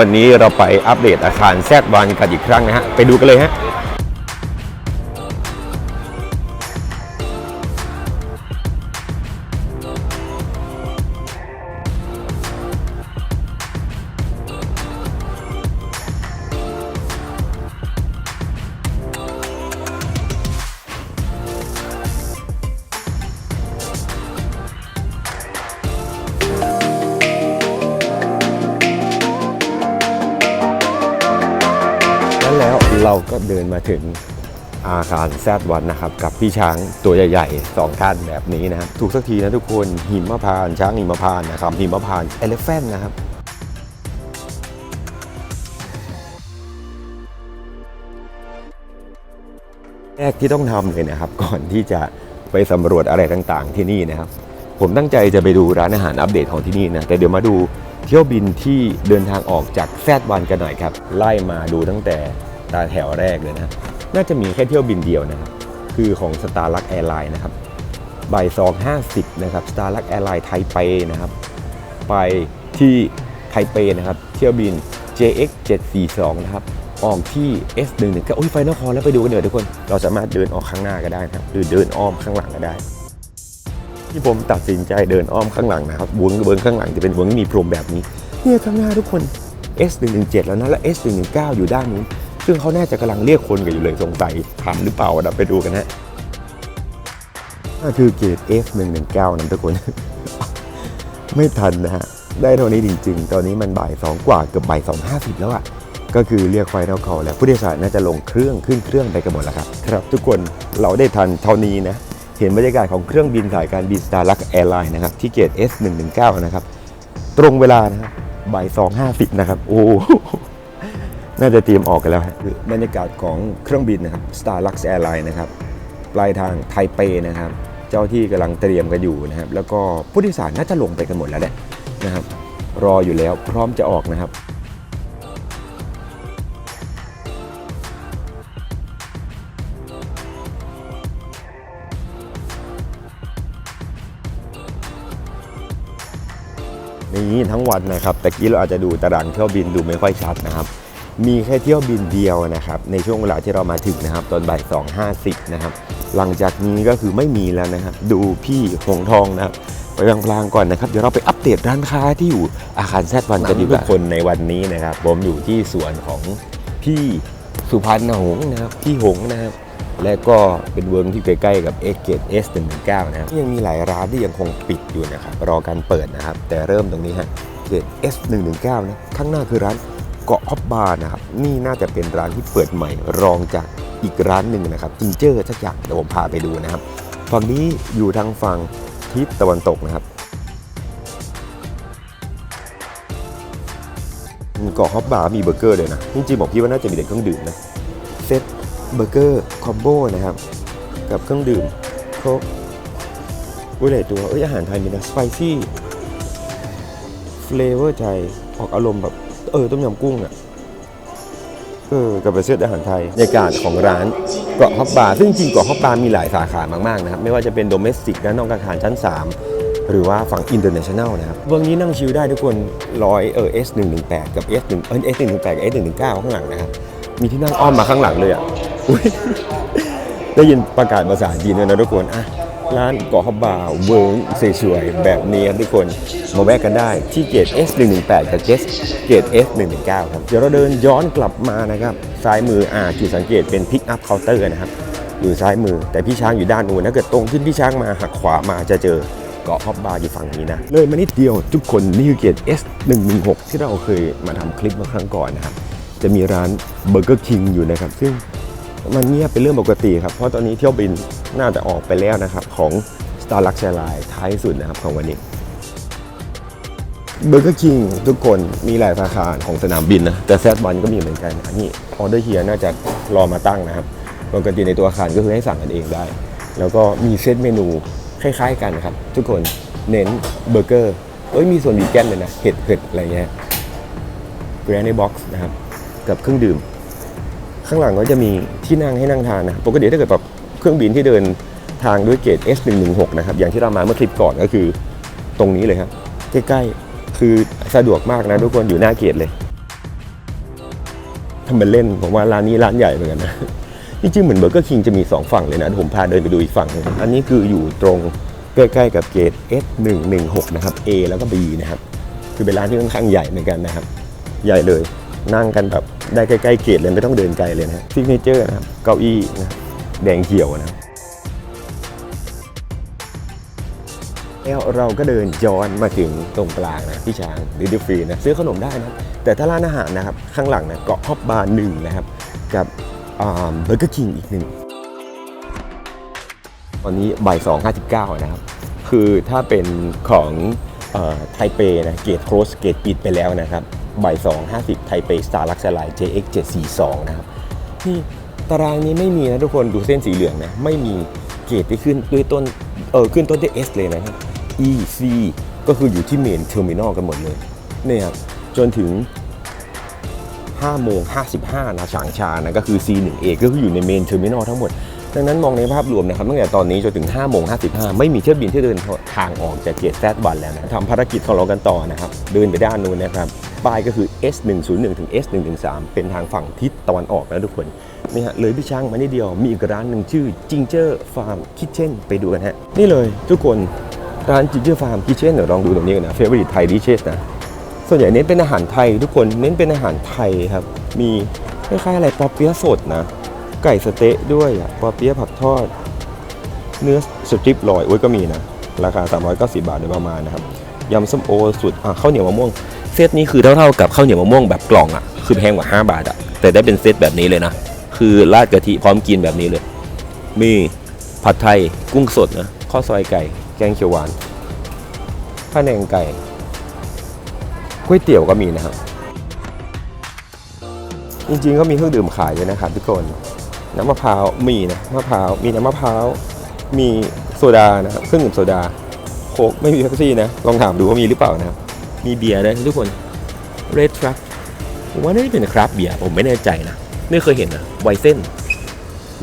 วันนี้เราไปอัปเดตอาคารแซดวันกันอีกครั้งนะฮะ ไปดูกันเลยฮะ เราก็เดินมาถึงอาคารแซดวันนะครับกับพี่ช้างตัวใหญ่ๆสองท่านแบบนี้นะครับถูกสักทีนะทุกคนหิมพานต์ช้างหิมพานต์นะครับหิมพานต์เอลเฟนนะครับแรกที่ต้องทำเลยนะครับก่อนที่จะไปสำรวจอะไรต่างๆ ที่นี่นะครับ ผมตั้งใจจะไปดูร้านอาหารอัปเดตของที่นี่นะแต่เดี๋ยวมาดูเที่ยวบินที่เดินทางออกจากแซดวันกันหน่อยครับ ไล่มาดูตั้งแต่ ตาแถวแรกเลยนะน่าจะมีแค่เที่ยวบินเดียวนะครับคือของ Star l u x Airline นะครับบ่ายสองห้าสิบนะครับ Star l u x Airline ไทเปนะครับ ไปที่ไทเปนะครับ เที่ยวบิน JX 742นะครับ ออกที่ S11 ก็โอ้ยไฟนอลคอแล้วไปดูกันเถอะทุกคน เราสามารถเดินออกข้างหน้าก็ได้นะครับ หรือเดินอ้อมข้างหลังก็ได้ ที่ผมตัดสินใจเดินอ้อมข้างหลังนะครับวงเบิงข้างหลังจะเป็นวงที่มีพรมแบบนี้ เนี่ยข้างหน้าทุกคน S117 แล้วนะ และ S119 อยู่ด้านนู้น ซึ่งเขาน่าจะกำลังเรียกคนกันอยู่เลยสงสัยผ่านหรือเปล่าเดี๋ยวไปดูกันฮะนั่นคือเกรด S119 นะทุกคน ไม่ทันนะฮะ ได้เท่านี้จริง ๆ ตอนนี้มันบ่ายสองกว่าเกือบบ่ายสองห้าสิบแล้วอะ่ะ ก็คือเรียกไฟนอลคอแล้วผู้โดยสารน่าจะลงเครื่องขึ้นเครื่องไปกันหมดแล้วครับ ครับทุกคนเราได้ทันเท่านี้นะ เห็นบรรยากาศของเครื่องบินสายการบิน Star l u x Airline นะครับที่เกต S119 นะครับ ตรงเวลานะครับบ่ายสองห้าสิบนะครับ โอ้ น่าจะเตรียมออกกันแล้วฮะคือบรรยากาศของเครื่องบินนะครับ Star l u x Airline นะครับปลายทางไทเปนะครับ เจ้าที่กำลังเตรียมกันอยู่นะครับ แล้วก็ผู้โดยสารน่าจะลงไปกันหมดแล้วแหละนะครับ รออยู่แล้วพร้อมจะออกนะครับนี่ทั้งวันนะครับ แต่กี้เราอาจจะดูตารางเที่ยวบินดูไม่ค่อยชัดนะครับ มีแค่เที่ยวบินเดียวนะครับ ในช่วงเวลาที่เรามาถึงนะครับ ตอนบ่ายสองห้าสิบนะครับ หลังจากนี้ก็คือไม่มีแล้วนะครับ ดูพี่หงทองนะครับไปพลางๆก่อนนะครับ เดี๋ยวเราไปอัปเดตร้านค้าที่อยู่อาคารแซดวันกันดีกว่าคนในวันนี้นะครับ ผมอยู่ที่สวนของพี่สุพรรณหงนะครับพี่หงนะครับและก็เป็นเวิร์กที่ใกล้ๆกับ x เ S 1 9นะครับยังมีหลายร้านที่ยังคงปิดอยู่นะครับรอการเปิดนะครับ แต่เริ่มตรงนี้ฮะเกต S 1 1 9นะข้างหน้าคือร้าน เกาะฮอบบาร์นะครับนี่น่าจะเป็นร้านที่เปิดใหม่รองจากอีกร้านหนึ่งนะครับจิงเจอร์สักอย่างเดี๋ยวผมพาไปดูนะครับฝั่งนี้อยู่ทางฝั่งทิศตะวันตกนะครับเกาะฮอบบาร์มีเบอร์เกอร์เลยนะจริงๆบอกพี่ว่าน่าจะมีแต่เครื่องดื่มนะเซตเบอร์เกอร์คอมโบนะครับ กับเครื่องดื่มค้กอุ้ยหลายตัวเอ้ยอาหารไทยมีนะสไปซี่เฟลเวอร์ไทยออกอารมณ์แบบ เออต้มยำกุ้งอะเออกับประเทศอาหารไทยบรรยากาศของร้านเกาะฮอบบาร์ซึ่งจริงเกาะฮอบบาร์มีหลายสาขามากๆนะครับไม่ว่าจะเป็นโดเมสติกและนอกอาคารชั้น 3 หรือว่าฝั่งอินเตอร์เนชั่นแนลนะครับเบื้องนี้นั่งชิลได้ทุกคนร้อยเออ S118 กับ S1 เออ S118 กับ S119 ข้างหลังนะครับมีที่นั่งอ้อมมาข้างหลังเลยอะได้ยินประกาศภาษาจีนด้วยนะทุกคนอะ ร้านเกาะฮบบาเวิร์กสวยๆแบบนี้ครับทุกคน มาแวะกันได้ที่เกต S118 กับเกตเกต S119 ครับ เดี๋ยวเราเดินย้อนกลับมานะครับ ซ้ายมืออ่าจุดสังเกตเป็นพิกอัพเคาน์เตอร์นะครับ อยู่ซ้ายมือแต่พี่ช้างอยู่ด้านนู้นถ้าเกิดตรงขึ้นพี่ช้างมาหักขวามาจะเจอเกาะฮอบบาร์อยู่ฝั่งนี้นะ เลยมานิดเดียวทุกคนนี่คือเกต S116 ที่เราเคยมาทำคลิปเมื่อครั้งก่อนนะครับ จะมีร้านเบอร์เกอร์คิงอยู่นะครับ ซึ่ง มันเงียบเป็นเรื่องปกติครับ เพราะตอนนี้เที่ยวบินน่าจะออกไปแล้วนะครับ ของ Star l u x Airlines ท้ายสุดนะครับของวันนี้เบอร์เกอร์คิงทุกคนมีหลายสาขาของสนามบินนะ แต่แซดวันก็มีเหมือนกันอันนี้ออเดอร์เฮียน่าจะรอมาตั้งนะครับปกติในตัวอาคารก็คือให้สั่งกันเองได้ แล้วก็มีเซตเมนูคล้ายๆกันครับ ทุกคนเน้นเบอร์เกอร์เอ้ยมีส่วนวีแกนเลยนะ เห็ดเห็ดอะไรเงี้ยแกรนในบ็อกซ์นะครับ กับเครื่องดื่ม ข้างหลังก็จะมีที่นั่งให้นั่งทานนะปกติถ้าเกิดแบบเครื่องบินที่เดินทางด้วยเกต S116 นะครับอย่างที่เรามาเมื่อคลิปก่อนก็คือตรงนี้เลยครับใกล้ๆคือสะดวกมากนะทุกคนอยู่หน้าเกตเลยทำเป็นเล่นผมว่าร้านนี้ร้านใหญ่เหมือนกันนะจริงๆเหมือนเบอร์เกอร์คิงจะมี 2 ฝั่งเลยนะผมพาเดินไปดูอีกฝั่งนึงอันนี้คืออยู่ตรงใกล้ๆกับเกต S116 นะครับ A แล้วก็ B นะครับ คือเป็นร้านที่ค่อนข้างใหญ่เหมือนกันนะครับ ใหญ่เลยนั่งกันแบบ ได้ใกล้ๆเกตเลยไม่ต้องเดินไกลเลยนะซิกเนเจอร์นะครับเก้าอี้นะแดงเขียวนะแล้วเราก็เดินย้อนมาถึงตรงกลางนะพี่ช้างดิดิฟรีนะซื้อขนมได้นะแต่ถ้าร้านอาหารนะครับข้างหลังนะเกาะฮอบบาร์หนึ่งนะครับกับเบอร์เกอร์คิงอีกหนึ่งตอนนี้บ่ายสองห้าสิบเก้านะครับคือถ้าเป็นของไทเปนะเกตโครสเกตปิดไปแล้วนะครับ บ่ายสองห้าสิบไทเปสตาร์ลักษไล JX 742นะครับที่ตารางนี้ไม่มีนะทุกคนดูเส้นสีเหลืองนะ ไม่มีเกตที่ขึ้นด้วยต้นเออขึ้นต้นด้วย S เลยนะครับ EC ก็คืออยู่ที่เมนเทอร์มินอลกันหมดเลยเนี่ยครับจนถึง5โมง55นะฉางชานะก็คือ C1A ก็คืออยู่ในเมนเทอร์มินอลทั้งหมด ดังนั้นมองในภาพรวมนะครับตั้งแต่ตอนนี้จนถึง5โมง55 ไม่มีเที่ยวบินที่เดินทางออกจากเกียรติแซดวันแล้วนะทำภารกิจของเรากันต่อนะครับ เดินไปด้านนู้นนะครับ ป้ายก็คือ S101 ถึง S113 เป็นทางฝั่งทิศตะวันออกนะทุกคนนี่ฮะเลยพี่ช่างมานิดเดียวมีอีกร้านหนึ่งชื่อ Ginger Farm Kitchen ไปดูกันฮะ นี่เลยทุกคนร้าน Ginger Farm Kitchen เดี๋ยวลองดูตรงนี้กันนะ Favorite Thai Dishes นะส่วนใหญ่เน้นเป็นอาหารไทยทุกคนเน้นเป็นอาหารไทยครับ มีคล้ายๆอะไรปอเปี๊ยะสดนะ ไก่สเต๊ะด้วยปอเปี๊ยะผักทอด เนื้อสตริปลอยโอ้ยก็มีนะ ราคา 390 บาทโดยประมาณนะครับยำส้มโอสุดอะข้าวเหนียวมะม่วง เซตนี้คือเท่าๆกับข้าวเหนียวมะม่วงแบบกล่องอะคือแพงกว่า 5 บาทอะแต่ได้เป็นเซตแบบนี้เลยนะ คือราดกะทิพร้อมกินแบบนี้เลย มีผัดไทยกุ้งสดนะข้าวซอยไก่ แกงเขียวหวานข้าวแนงไก่ก๋วยเตี๋ยวก็มีนะครับ จริงๆก็มีเครื่องดื่มขายด้วยนะครับทุกคนน้ำมะพร้าวมีนะมะพร้าวมีน้ำมะพร้าวมีโซดานะครับเครื่องดื่มโซดาโค้กไม่มีเป๊ปซี่นะลองถามดูว่ามีหรือเปล่านะครับ มีเบียร์นะทุกคน Red Truck ผมว่าน่าจะเป็นคราฟเบียร์ผมไม่แน่ใจนะไม่เคยเห็นนะไวเส้น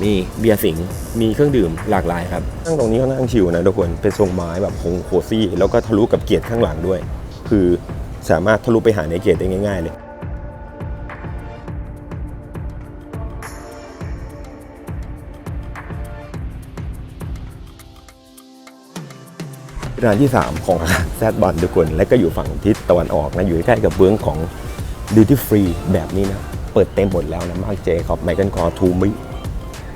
มีเบียร์สิงมีเครื่องดื่มหลากหลายครับนั่งตรงนี้เขานั่งชิวนะทุกคนเป็นทรงไม้แบบโคงโคซี่ แล้วก็ทะลุกับเกียร์ข้างหลังด้วย คือสามารถทะลุไปหาในเกียร์ได้ง่าย ๆ เลย ร้านที่ 3 ของร้านแซดบอลทุกคน และก็อยู่ฝั่งทิศตะวันออกนะ อยู่ใกล้กับเบื้องของดิวตี้ฟรีแบบนี้นะ เปิดเต็มหมดแล้วนะมาร์กเจคอบไมเคิลคอทูมิ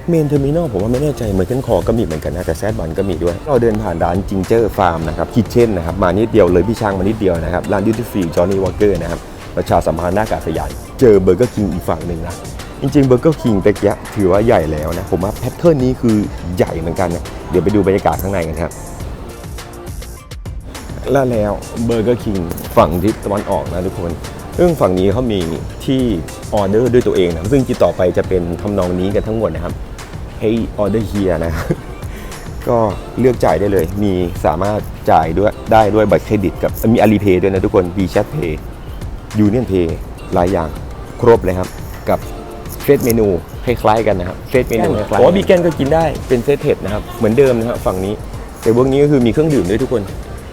เมนเทอร์มินอลผมว่าไม่แน่ใจไมเคิลคอก็มีเหมือนกันนะแต่แซดบอลก็มีด้วย เราเดินผ่านร้านจิงเจอร์ฟาร์มนะครับคิทเช่นนะครับ มานิดเดียวเลยพี่ช้างมานิดเดียวนะครับ ร้านดิวตี้ฟรีจอห์นนี่วอเกอร์นะครับประชาสัมพันธ์หน้ากาศยานเจอเบอร์เกอร์คิงอีกฝั่งหนึ่งนะจริงๆเบอร์เกอร์คิงตะเกี้ถือว่าใหญ่แล้วนะผมว่าแพทเทิร์นนี้คือใหญ่เหมือนกันนะเดี๋ยวไปดูบรรยากาศข้างในกันครับ และแล้วเบอร์เกอร์คิงฝั่งทิศตะวันออกนะทุกคนซึ่งฝั่งนี้เขามีที่ออเดอร์ด้วยตัวเองนะซึ่งที่ต่อไปจะเป็นทำนองนี้กันทั้งหมดนะครับ Hey order here นะครับก็เลือกจ่ายได้เลย มีสามารถจ่ายด้วยได้ด้วยบัตรเครดิตกับมี Alipay ด้วยนะทุกคน WeChat Pay Union Pay หลายอย่างครบเลยครับ กับเซตเมนูคล้ายๆกันนะครับเซตเมนูคล้ายๆโอ้บีแกนก็กินได้เป็นเซตเผ็ดนะครับเหมือนเดิมนะครับฝั่งนี้แต่พวกนี้ก็คือมีเครื่องดื่มด้วยทุกคน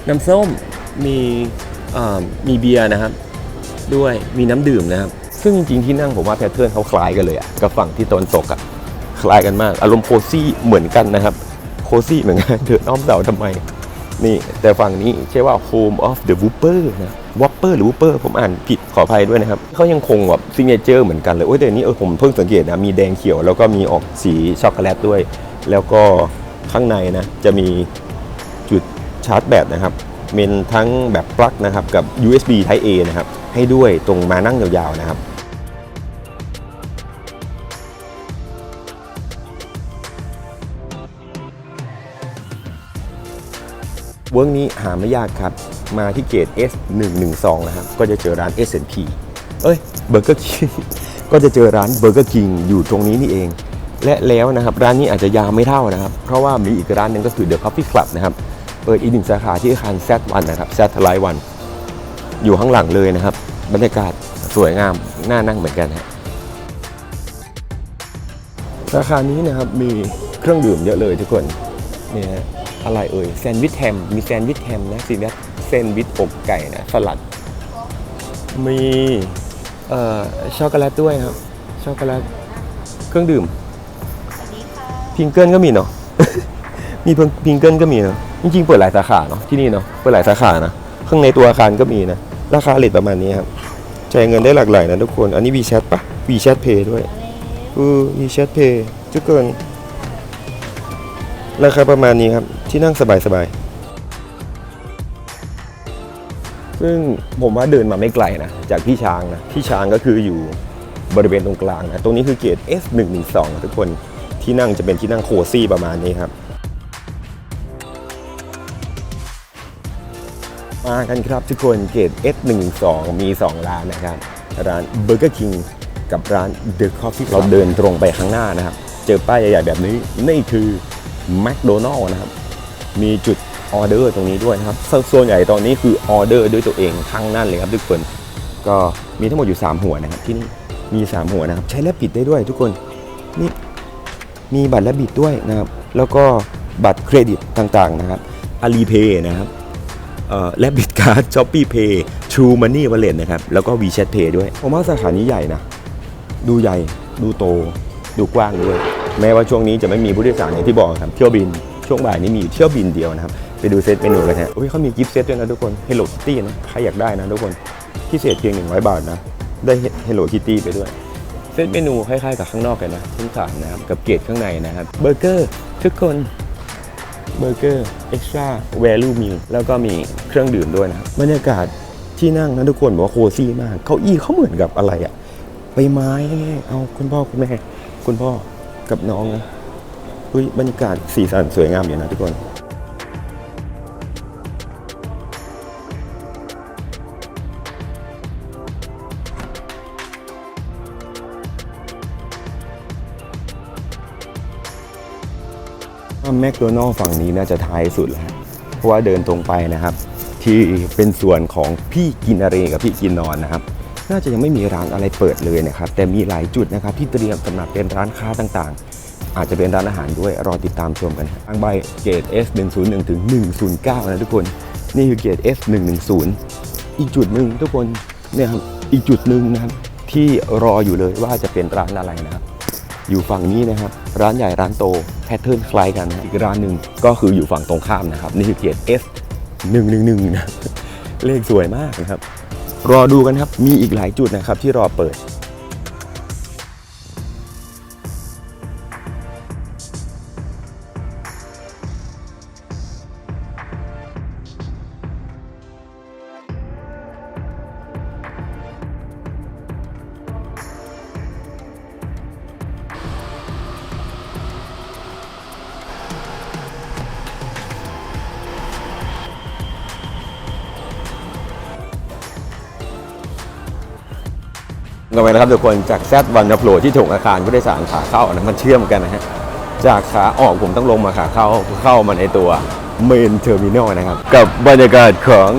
น้ำส้มมีมีเบียร์นะครับ ด้วยมีน้ำดื่มนะครับ ซึ่งจริงๆที่นั่งผมว่าแพทเทิร์นเขาคล้ายกันเลยอะกับฝั่งที่ตะวันตกอะคล้ายกันมาก อารมณ์โคซี่เหมือนกันนะครับ โคซี่เหมือนกันเดินอ้อมเสาทำไมนี่แต่ฝั่งนี้ใช่ว่า Home of the Whopper นะ Whopper หรือ Whopper ผมอ่านผิดขออภัยด้วยนะครับเขายังคงแบบซิงเกิลเหมือนกันเลย โอ้ยแต่อันนี้เออผมเพิ่งสังเกตนะ มีแดงเขียวแล้วก็มีออกสีช็อกโกแลตด้วย แล้วก็ข้างในนะ จะมี ชาร์จแบตนะครับเป็นทั้งแบบปลั๊กนะครับกับ USB Type A นะครับให้ด้วยตรงมานั่งยาวๆนะครับเวิร์กนี้หาไม่ยากครับ มาที่เกต S 1 1 2 นะครับ ก็จะเจอร้าน S&P เอ้ยเบอร์เกอร์คิงก็จะเจอร้านเบอร์เกอร์คิงอยู่ตรงนี้นี่เอง และแล้วนะครับ ร้านนี้อาจจะยาวไม่เท่านะครับ เพราะว่ามีอีกร้านหนึ่งก็คือ The Coffee Club นะครับ เปิดอีกหนึ่งสาขาที่อาคาร Z1 นะครับ Z ไลท์วันอยู่ข้างหลังเลยนะครับ บรรยากาศสวยงามน่านั่งเหมือนกันฮะสาขานี้นะครับมีเครื่องดื่มเยอะเลยทุกคนเนี่ยฮะอะไรเอ่ยแซนด์วิชแฮมมีแซนด์วิชแฮมนะสินะแซนด์วิชอกไก่นะสลัด มีเอ่อช็อกโกแลตด้วยครับช็อกโกแลตเครื่องดื่มพิงเกิลก็มีเนาะมีเพิ่งพิงเกิลก็มีเนาะ จริงๆเปิดหลายสาขาเนาะที่นี่เนาะเปิดหลายสาขานะข้างในตัวอาคารก็มีนะราคาเลทประมาณนี้ครับจ่ายเงินได้หลากหลายนะทุกคน อันนี้ WeChat ปะ WeChat Pay ด้วยเออ WeChat Pay จะเกินราคาประมาณนี้ครับ ที่นั่งสบายๆ ซึ่งผมว่าเดินมาไม่ไกลนะ จากที่ช้างนะ ที่ช้างก็คืออยู่บริเวณตรงกลางนะ ตรงนี้คือเกต S112 นะทุกคนที่นั่งจะเป็นที่นั่งโคซี่ประมาณนี้ครับ มากันครับทุกคนเกต S112 มี 2 ร้านนะครับ ร้าน Burger King กับร้าน The Coffee เราเดินตรงไปข้างหน้านะครับ เจอป้ายใหญ่ๆแบบนี้ นี่คือ McDonald นะครับ มีจุดออเดอร์ตรงนี้ด้วยนะครับส่วนใหญ่ตอนนี้คือออเดอร์ด้วยตัวเองทั้งนั้นเลยครับทุกคนก็มีทั้งหมดอยู่ 3 หัวนะครับที่นี่มี 3 หัวนะครับ ใช้แลบบิดได้ด้วยทุกคนนี่มีบัตรแลบบิดด้วยนะครับ แล้วก็บัตรเครดิตต่างๆนะครับอาลีเพย์นะครับ แลบบิดการ์ดช้อปปี้เพย์ทรูมันนี่วอลเล็ตนะครับ แล้วก็ WeChat Pay ด้วยผมว่าสาขานี้ใหญ่นะ ดูใหญ่ ดูโต ดูกว้างด้วย แม้ว่าช่วงนี้จะไม่มีผู้โดยสารอย่างที่บอกครับ เที่ยวบิน ช่วงบ่ายนี้มีอยู่เที่ยวบินเดียวนะครับ ไปดูเซตเมนูกันฮะโอ้ยเขามีกิฟต์เซตด้วยนะทุกคน Hello Kitty นะ ใครอยากได้นะทุกคน พิเศษเพียง 100 บาทนะ ได้ Hello Kitty ไปด้วย เซตเมนูคล้ายๆกับข้างนอกกันนะชั้นสามนะครับ กับเกรดข้างในนะครับ เบอร์เกอร์ทุกคน เบอร์เกอร์เอ็กซ์ตร้าแวลูมิลแล้วก็มีเครื่องดื่มด้วยนะครับบรรยากาศที่นั่งนะทุกคนบอกว่าโคซี่มากเก้าอี้เขาเหมือนกับอะไรอะใบไม้แน่เอาคุณพ่อคุณแม่คุณพ่อกับน้องนะอุ้ยบรรยากาศสีสันสวยงามอยู่นะทุกคน แมคโดนัลฝั่งนี้น่าจะท้ายสุดแล้วเพราะว่าเดินตรงไปนะครับ ที่เป็นส่วนของพี่กินอะไรกับพี่กินนอนนะครับ น่าจะยังไม่มีร้านอะไรเปิดเลยนะครับ แต่มีหลายจุดนะครับที่เตรียมสำหรับเป็นร้านค้าต่างๆ อาจจะเป็นร้านอาหารด้วยรอติดตามชมกันทางใบเกต S 101 ถึง 109 นะทุกคนนี่คือเกต S 110 อีกจุดหนึ่งทุกคนเนี่ยครับอีกจุดหนึ่งนะครับที่รออยู่เลยว่าจะเป็นร้านอะไรนะครับ อยู่ฝั่งนี้นะครับ ร้านใหญ่ร้านโต พทเทิร์นคล้ายกันนะอีกร้านหนึ่งก็คืออยู่ฝั่งตรงข้ามนะครับ นี่คือเกียรติ S 111นะเลขสวยมากนะครับ รอดูกันครับ มีอีกหลายจุดนะครับที่รอเปิด กันไปนะครับทุกคนจากแซดวันดับโหลที่ถงอาคารผู้โดยสารขาเข้านะมันเชื่อมกันนะฮะจากขาออกผมต้องลงมาขาเข้าเข้ามาในตัวเมนเทอร์มินอลนะครับ กับบรรยากาศของ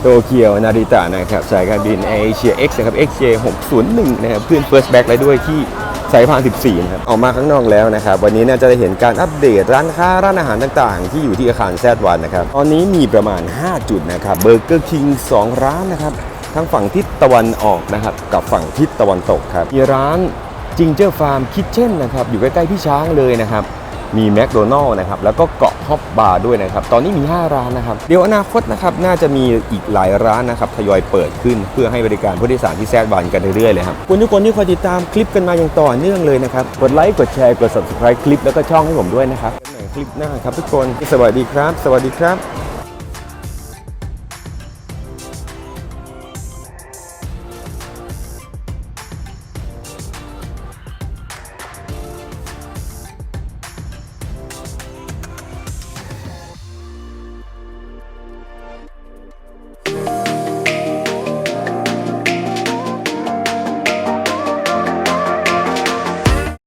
โตเกียวนาริตะนะครับสายการบินเอเชีย X นะครับ XJ 601นะครับเพื่อน First Back เลยด้วยที่สายพาน 14 นะครับ ออกมาข้างนอกแล้วนะครับ วันนี้น่าจะได้เห็นการอัปเดตร้านค้า ร้านอาหารต่างๆ ที่อยู่ที่อาคารแซดวันนะครับ ตอนนี้มีประมาณ 5 จุดนะครับเบอร์เกอร์คิง2ร้านนะครับ ทั้งฝั่งทิศตะวันออกนะครับกับฝั่งทิศตะวันตกครับมีร้านจิงเจอร์ฟาร์มคิทเช่นนะครับอยู่ใกล้ๆพี่ช้างเลยนะครับมีแมคโดนัลล์นะครับแล้วก็เกาะฮอปบาร์ด้วยนะครับตอนนี้มี 5 ร้านนะครับเดี๋ยวอนาคตนะครับน่าจะมีอีกหลายร้านนะครับทยอยเปิดขึ้นเพื่อให้บริการผู้โดยสารที่แซดบานกันเรื่อยๆเลยครับคุณทุกคนที่คอยติดตามคลิปกันมาอย่างต่อเนื่องเลยนะครับกดไลค์กดแชร์กด subscribe คลิปแล้วก็ช่องให้ผมด้วยนะครับในคลิปหน้าครับทุกคนสวัสดีครับ สวัสดีครับ